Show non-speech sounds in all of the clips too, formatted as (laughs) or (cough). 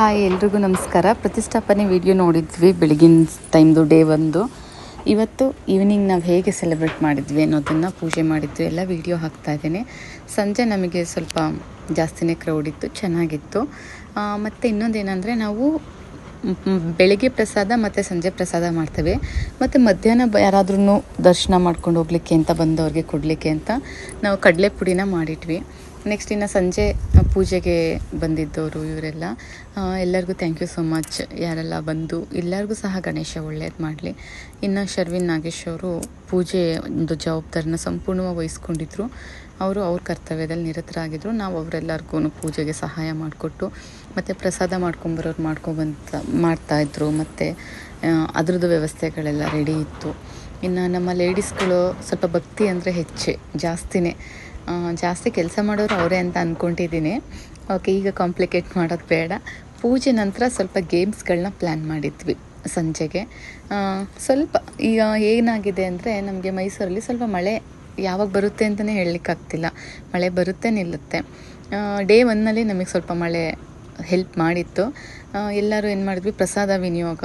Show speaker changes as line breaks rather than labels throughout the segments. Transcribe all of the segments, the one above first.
Hi, ಎಲ್ರಿಗೂ ನಮಸ್ಕಾರ. ಪ್ರತಿಷ್ಠಾಪನೆ ವಿಡಿಯೋ ನೋಡಿದ್ವಿ ಬೆಳಗಿನ ಟೈಮ್ದು, ಡೇ ಒಂದು. ಇವತ್ತು ಈವ್ನಿಂಗ್ ನಾವು ಹೇಗೆ ಸೆಲೆಬ್ರೇಟ್ ಮಾಡಿದ್ವಿ ಅನ್ನೋದನ್ನು ಪೂಜೆ ಮಾಡಿದ್ವಿ, ಎಲ್ಲ ವಿಡಿಯೋ ಹಾಕ್ತಾ ಇದ್ದೇನೆ. ಸಂಜೆ ನಮಗೆ ಸ್ವಲ್ಪ ಜಾಸ್ತಿನೇ ಕ್ರೌಡ್ ಇತ್ತು, ಚೆನ್ನಾಗಿತ್ತು. ಮತ್ತು ಇನ್ನೊಂದೇನೆಂದರೆ ನಾವು ಬೆಳಿಗ್ಗೆ ಪ್ರಸಾದ ಮತ್ತು ಸಂಜೆ ಪ್ರಸಾದ ಮಾಡ್ತೇವೆ. ಮತ್ತು ಮಧ್ಯಾಹ್ನ ಯಾರಾದ್ರೂ ದರ್ಶನ ಮಾಡ್ಕೊಂಡು ಹೋಗ್ಲಿಕ್ಕೆ ಅಂತ ಬಂದವ್ರಿಗೆ ಕೊಡಲಿಕ್ಕೆ ಅಂತ ನಾವು ಕಡಲೆ ಪುಡಿನ ಮಾಡಿಟ್ವಿ ನೆಕ್ಸ್ಟ್ ಇನ್ನು ಸಂಜೆ ಪೂಜೆಗೆ ಬಂದಿದ್ದವರು ಇವರೆಲ್ಲ. ಎಲ್ಲರಿಗೂ ಥ್ಯಾಂಕ್ ಯು ಸೊ ಮಚ್ ಯಾರೆಲ್ಲ ಬಂದು, ಎಲ್ಲರಿಗೂ ಸಹ ಗಣೇಶ ಒಳ್ಳೇದು ಮಾಡಲಿ. ಇನ್ನು ಶರ್ವಿನ್ ನಾಗೇಶ್ ಅವರು ಪೂಜೆ ಒಂದು ಜವಾಬ್ದಾರಿನ ಸಂಪೂರ್ಣವಾಗಿ ವಹಿಸ್ಕೊಂಡಿದ್ರು. ಅವರು ಅವ್ರ ಕರ್ತವ್ಯದಲ್ಲಿ ನಿರತರಾಗಿದ್ದರು ನಾವು ಅವರೆಲ್ಲರಿಗೂ ಪೂಜೆಗೆ ಸಹಾಯ ಮಾಡಿಕೊಟ್ಟು, ಮತ್ತು ಪ್ರಸಾದ ಮಾಡ್ಕೊಂಬರೋರು ಮಾಡ್ಕೊಬಂತ ಮಾಡ್ತಾಯಿದ್ರು ಮತ್ತು ಅದ್ರದ್ದು ವ್ಯವಸ್ಥೆಗಳೆಲ್ಲ ರೆಡಿ ಇತ್ತು. ಇನ್ನು ನಮ್ಮ ಲೇಡೀಸ್ಗಳು ಸ್ವಲ್ಪ ಭಕ್ತಿ ಅಂದರೆ ಹೆಚ್ಚೆ, ಜಾಸ್ತಿನೇ. ಜಾಸ್ತಿ ಕೆಲಸ ಮಾಡೋರು ಅವರೇ ಅಂತ ಅಂದ್ಕೊಂಡಿದ್ದೀನಿ ಓಕೆ, ಈಗ ಕಾಂಪ್ಲಿಕೇಟ್ ಮಾಡೋದು ಬೇಡ. ಪೂಜೆ ನಂತರ ಸ್ವಲ್ಪ ಗೇಮ್ಸ್ಗಳನ್ನ ಪ್ಲ್ಯಾನ್ ಮಾಡಿದ್ವಿ ಸಂಜೆಗೆ. ಸ್ವಲ್ಪ ಈಗ ಏನಾಗಿದೆ ಅಂದರೆ ನಮಗೆ ಮೈಸೂರಲ್ಲಿ ಸ್ವಲ್ಪ ಮಳೆ ಯಾವಾಗ ಬರುತ್ತೆ ಅಂತಲೇ ಹೇಳಲಿಕ್ಕಾಗ್ತಿಲ್ಲ. ಮಳೆ ಬರುತ್ತೆ ನಿಲ್ಲುತ್ತೆ. ಡೇ ಒನ್ನಲ್ಲಿ ನಮಗೆ ಸ್ವಲ್ಪ ಮಳೆ ಹೆಲ್ಪ್ ಮಾಡಿತ್ತು. ಎಲ್ಲರೂ ಏನು ಮಾಡಿದ್ವಿ? ಪ್ರಸಾದ ವಿನಿಯೋಗ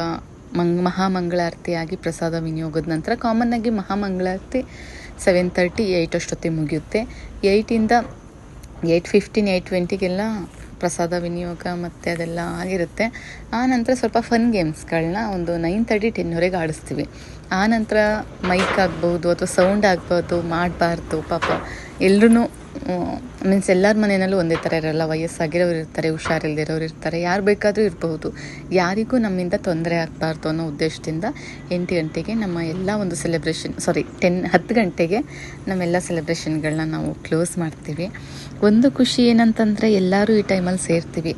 ಮಂಗ್ ಮಹಾಮಂಗಳಾರತಿಯಾಗಿ ಪ್ರಸಾದ ವಿನಿಯೋಗದ ನಂತರ ಕಾಮನ್ನಾಗಿ ಮಹಾಮಂಗಳಾರತಿ ಸೆವೆನ್ ತರ್ಟಿ ಏಯ್ಟ್ ಅಷ್ಟೊತ್ತಿಗೆ ಮುಗಿಯುತ್ತೆ. ಏಯ್ಟಿಂದ ಏಯ್ಟ್ ಫಿಫ್ಟೀನ್ ಏಯ್ಟ್ ಟ್ವೆಂಟಿಗೆಲ್ಲ ಪ್ರಸಾದ ವಿನಿಯೋಗ ಮತ್ತು ಅದೆಲ್ಲ ಆಗಿರುತ್ತೆ ಆ ನಂತರ ಸ್ವಲ್ಪ ಫನ್ ಗೇಮ್ಸ್ಗಳನ್ನ ಒಂದು ನೈನ್ ತರ್ಟಿ ಟೆನ್ವರೆಗೆ ಆಡಿಸ್ತೀವಿ. ಆ ನಂತರ ಮೈಕ್ ಆಗ್ಬೋದು ಅಥವಾ ಸೌಂಡ್ ಆಗ್ಬೋದು ಮಾಡಬಾರ್ದು ಪಾಪ. ಎಲ್ಲರೂ ಮೀನ್ಸ್ ಎಲ್ಲರ ಮನೆಯಲ್ಲೂ ಒಂದೇ ಥರ ಇರಲ್ಲ. ವಯಸ್ಸಾಗಿರೋರು ಇರ್ತಾರೆ ಹುಷಾರಿಲ್ದಿರೋರು ಇರ್ತಾರೆ, ಯಾರು ಬೇಕಾದರೂ ಇರಬಹುದು. ಯಾರಿಗೂ ನಮ್ಮಿಂದ ತೊಂದರೆ ಆಗಬಾರ್ದು ಅನ್ನೋ ಉದ್ದೇಶದಿಂದ ಎಂಟು ಗಂಟೆಗೆ ನಮ್ಮ ಎಲ್ಲ ಒಂದು ಸೆಲೆಬ್ರೇಷನ್ ಸಾರಿ ಟೆನ್ ಹತ್ತು ಗಂಟೆಗೆ ನಮ್ಮೆಲ್ಲ ಸೆಲೆಬ್ರೇಷನ್ಗಳನ್ನ ನಾವು ಕ್ಲೋಸ್ ಮಾಡ್ತೀವಿ. ಒಂದು ಖುಷಿ ಏನಂತಂದರೆ ಎಲ್ಲರೂ ಈ ಟೈಮಲ್ಲಿ ಸೇರ್ತೀವಿ.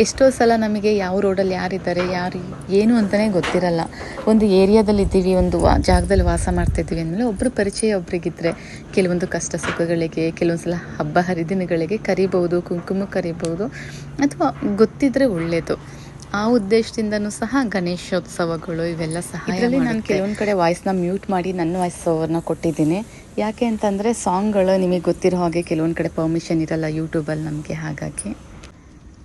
ಎಷ್ಟೋ ಸಲ ನಮಗೆ ಯಾವ ರೋಡಲ್ಲಿ ಯಾರಿದ್ದಾರೆ ಯಾರು ಏನು ಅಂತಲೇ ಗೊತ್ತಿರಲ್ಲ. ಒಂದು ಏರಿಯಾದಲ್ಲಿ ಇದ್ದೀವಿ ಒಂದು ವಾ ಜಾಗದಲ್ಲಿ ವಾಸ ಮಾಡ್ತಿದ್ದೀವಿ ಅಂದಮೇಲೆ ಒಬ್ಬರು ಪರಿಚಯ ಒಬ್ರಿಗಿದ್ರೆ ಕೆಲವೊಂದು ಕಷ್ಟ ಸುಖಗಳಿಗೆ ಕೆಲವೊಂದು ಸಲ ಹಬ್ಬ ಹರಿದಿನಗಳಿಗೆ ಕರಿಬೋದು ಕುಂಕುಮ ಕರಿಬೋದು ಅಥವಾ ಗೊತ್ತಿದ್ರೆ ಒಳ್ಳೆಯದು ಆ ಉದ್ದೇಶದಿಂದನೂ ಸಹ ಗಣೇಶೋತ್ಸವಗಳು ಇವೆಲ್ಲ ಸಹ ಇದರಲ್ಲಿ ನಾನು ಕೆಲವೊಂದು ಕಡೆ ವಾಯ್ಸ್ನ ಮ್ಯೂಟ್ ಮಾಡಿ ನನ್ನ ವಾಯ್ಸ್ ಓವರ್ನ ಕೊಟ್ಟಿದ್ದೀನಿ. ಯಾಕೆ ಅಂತಂದರೆ ಸಾಂಗ್ಗಳು ನಿಮಗೆ ಗೊತ್ತಿರೋ ಹಾಗೆ ಕೆಲವೊಂದು ಕಡೆ ಪರ್ಮಿಷನ್ ಇರಲ್ಲ ಯೂಟ್ಯೂಬಲ್ಲಿ ನಮಗೆ ಹಾಗಾಗಿ.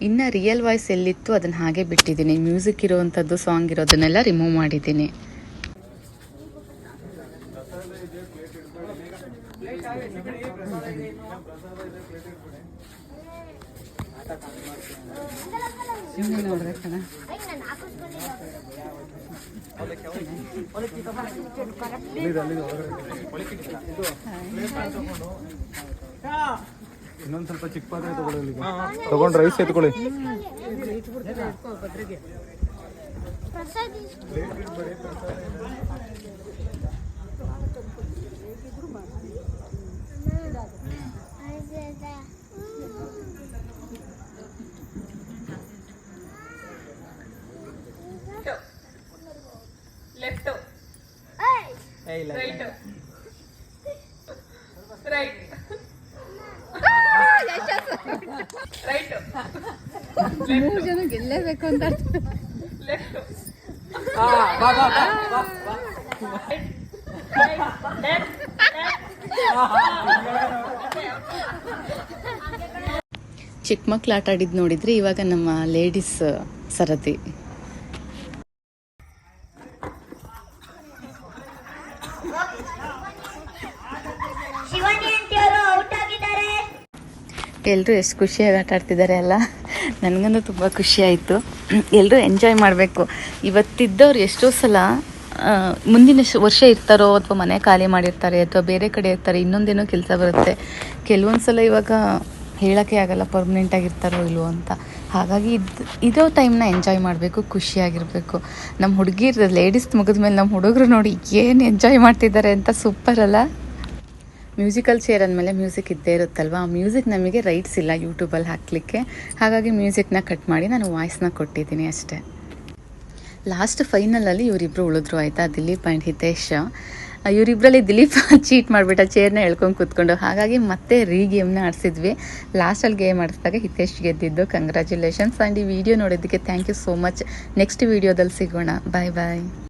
ಇನ್ನು ರಿಯಲ್ ವಾಯ್ಸ್ ಎಲ್ಲಿತ್ತು ಅದನ್ನು ಹಾಗೆ ಬಿಟ್ಟಿದ್ದೀನಿ. ಮ್ಯೂಸಿಕ್ ಇರುವಂಥದ್ದು ಸಾಂಗ್ ಇರೋದನ್ನೆಲ್ಲ ರಿಮೂವ್ ಮಾಡಿದ್ದೀನಿ.
ಇನ್ನೊಂದ್ ಸ್ವಲ್ಪ ಚಿಕ್ಕ ಪಾತ್ರೆ ತಗೊಳ್ಳಿ ಇಲ್ಲಿಗೆ. ತಗೊಂಡ್ ರೈಸ್ ಎತ್ಕೊಳ್ಳಿ
ಲೆಫ್ಟ್ ರೈಟ್ ರೈಟ್ ರೈಟ್
ಮೂರು ಜನ ಗೆಲ್ಲೇಬೇಕು ಅಂತ ಚಿಕ್ಕ ಮಕ್ಳು ಆಟ ಆಡಿದ್ ನೋಡಿದ್ರೆ ಇವಾಗ ನಮ್ಮ ಲೇಡೀಸ್ ಸರದಿ ಎಲ್ಲರೂ ಎಷ್ಟು ಖುಷಿಯಾಗಿ ಆಟ ಆಡ್ತಿದ್ದಾರೆ ಅಲ್ಲ? ನನಗಂತೂ ತುಂಬ ಖುಷಿ ಆಯಿತು. ಎಲ್ಲರೂ ಎಂಜಾಯ್ ಮಾಡಬೇಕು. ಇವತ್ತಿದ್ದವ್ರು ಎಷ್ಟೋ ಸಲ ಮುಂದಿನ ವರ್ಷ ಇರ್ತಾರೋ ಅಥವಾ ಮನೆ ಖಾಲಿ ಮಾಡಿರ್ತಾರೆ ಅಥವಾ ಬೇರೆ ಕಡೆ ಇರ್ತಾರೆ, ಇನ್ನೊಂದೇನೋ ಕೆಲಸ ಬರುತ್ತೆ. ಕೆಲವೊಂದು ಸಲ ಇವಾಗ ಹೇಳೋಕ್ಕೆ ಆಗಲ್ಲ ಪರ್ಮನೆಂಟಾಗಿ ಇರ್ತಾರೋ ಇಲ್ವೋ ಅಂತ. ಹಾಗಾಗಿ ಇದು, ಇದೋ ಟೈಮ್ನ ಎಂಜಾಯ್ ಮಾಡಬೇಕು ಖುಷಿಯಾಗಿರಬೇಕು ನಮ್ಮ ಹುಡುಗಿರ್ ಲೇಡೀಸ್ ಮುಗಿದ್ಮೇಲೆ ನಮ್ಮ ಹುಡುಗರು ನೋಡಿ ಏನು ಎಂಜಾಯ್ ಮಾಡ್ತಿದ್ದಾರೆ ಅಂತ ಸೂಪರ್ ಅಲ್ಲ? ಮ್ಯೂಸಿಕಲ್ ಚೇರ್ ಅಂದಮೇಲೆ ಮ್ಯೂಸಿಕ್ ಇದ್ದೇ ಇರುತ್ತಲ್ವ? ಆ ಮ್ಯೂಸಿಕ್ ನಮಗೆ ರೈಟ್ಸ್ ಇಲ್ಲ ಯೂಟ್ಯೂಬಲ್ಲಿ ಹಾಕಲಿಕ್ಕೆ. ಹಾಗಾಗಿ ಮ್ಯೂಸಿಕ್ನ ಕಟ್ ಮಾಡಿ ನಾನು ವಾಯ್ಸ್ನ ಕೊಟ್ಟಿದ್ದೀನಿ ಅಷ್ಟೇ. ಲಾಸ್ಟ್ ಫೈನಲಲ್ಲಿ ಇವರಿಬ್ಬರು ಉಳಿದ್ರು ಆಯಿತಾ? ದಿಲೀಪ್ ಆ್ಯಂಡ್ ಹಿತೇಶ್. ಇವರಿಬ್ಬರಲ್ಲಿ ದಿಲೀಪ್ (laughs) ಚೀಟ್ ಮಾಡಿಬಿಟ್ಟ, ಚೇರ್ನ ಎಳ್ಕೊಂಡು ಕೂತ್ಕೊಂಡು. ಹಾಗಾಗಿ ಮತ್ತೆ ರೀ ಗೇಮ್ನ ಆಡಿಸಿದ್ವಿ. ಲಾಸ್ಟಲ್ಲಿ ಗೇಮ್ ಆಡಿಸಿದಾಗ ಹಿತೇಶ್ ಗೆದ್ದಿದ್ದು. ಕಂಗ್ರ್ಯಾಚುಲೇಷನ್ಸ್ ಆ್ಯಂಡ್ ಈ ವಿಡಿಯೋ ನೋಡಿದ್ದಕ್ಕೆ thank you so much next ವಿಡಿಯೋದಲ್ಲಿ ಸಿಗೋಣ. ಬಾಯ್ ಬಾಯ್